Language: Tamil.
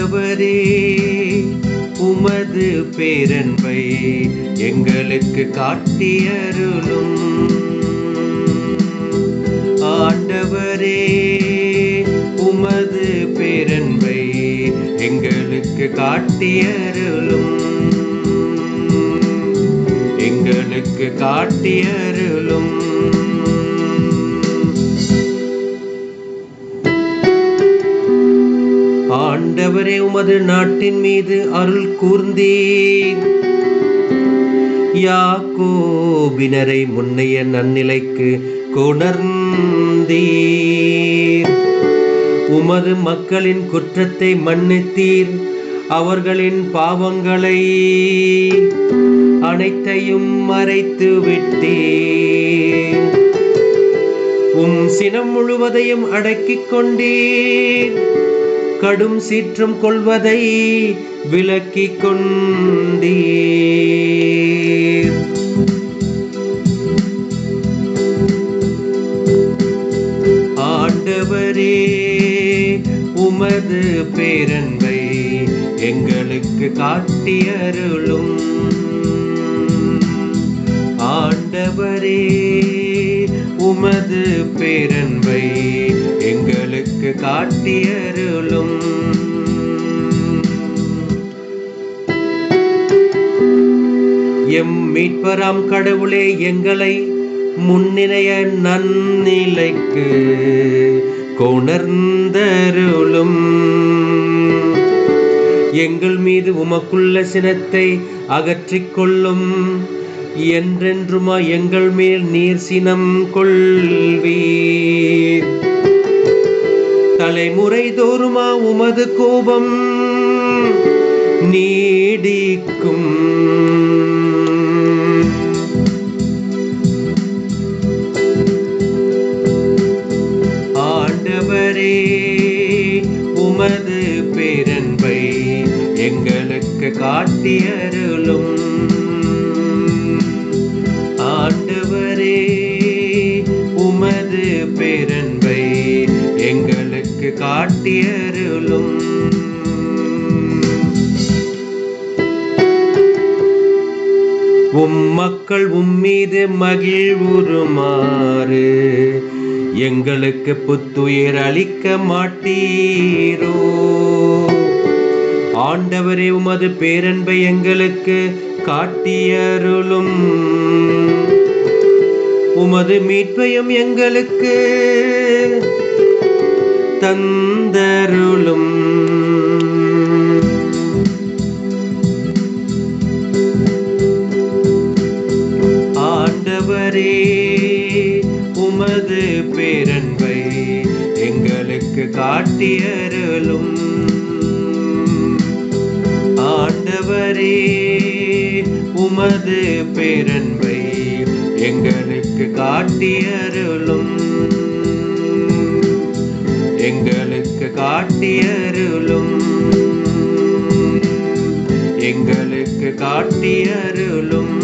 ஆண்டவரே உமது பேரன்பை எங்களுக்கு காட்டியருளும். ஆண்டவரே உமது பேரன்பை எங்களுக்கு காட்டியருளும். எங்களுக்கு காட்டியருளும். ஆண்டவரே உமது நாட்டின் மீது அருள் கூர்ந்தீர். யாக்கோபினரை முன்னைய நன்னிலைக்கு கொணர்ந்தீர். உமது மக்களின் குற்றத்தை மன்னித்தீர். அவர்களின் பாவங்களை அனைத்தையும் மறைத்து விட்டீர். உம் சினம் முழுவதையும் அடக்கிக் கொண்டீர். கடும் சீற்றம் கொள்வதை விலக்கிக் கொண்டீர். ஆண்டவரே உமது பேரன்பை எங்களுக்கு காட்டியருளும். ஆண்டவரே உமது பேரன்பை எங்களுக்கு காட்டியருளும். எம் மீட்பராம் கடவுளே எங்களை முன்னிலைய நன்னிலைக்கு கொணர்ந்தருளும். எங்கள் மீது உமக்குள்ள சினத்தை அகற்றிக் கொள்ளும். என்றென்றுமா எங்கள் மேல் நீர் சினம் கொள்வீர்? தலைமுறை தோறுமா உமது கோபம் நீடிக்கும். ஆண்டவரே உமது பேரன்பை எங்களுக்கு காட்டியருளும். காட்டியருளும். உம் மக்கள் உம்மீது மகிழ்வுறுமாறு எங்களுக்கு புத்துயிர் அளிக்க மாட்டீரோ. ஆண்டவரே உமது பேரன்பை எங்களுக்கு காட்டியருளும். உமது மீட்பையும் எங்களுக்கு தந்தருளும். ஆண்டவரே உமது பேரன்பை எங்களுக்கு காட்டியருளும். ஆண்டவரே உமது பேரன்பை எங்களுக்கு காட்டியருளும். காட்டியருளும். எங்களுக்கு காட்டியருளும்.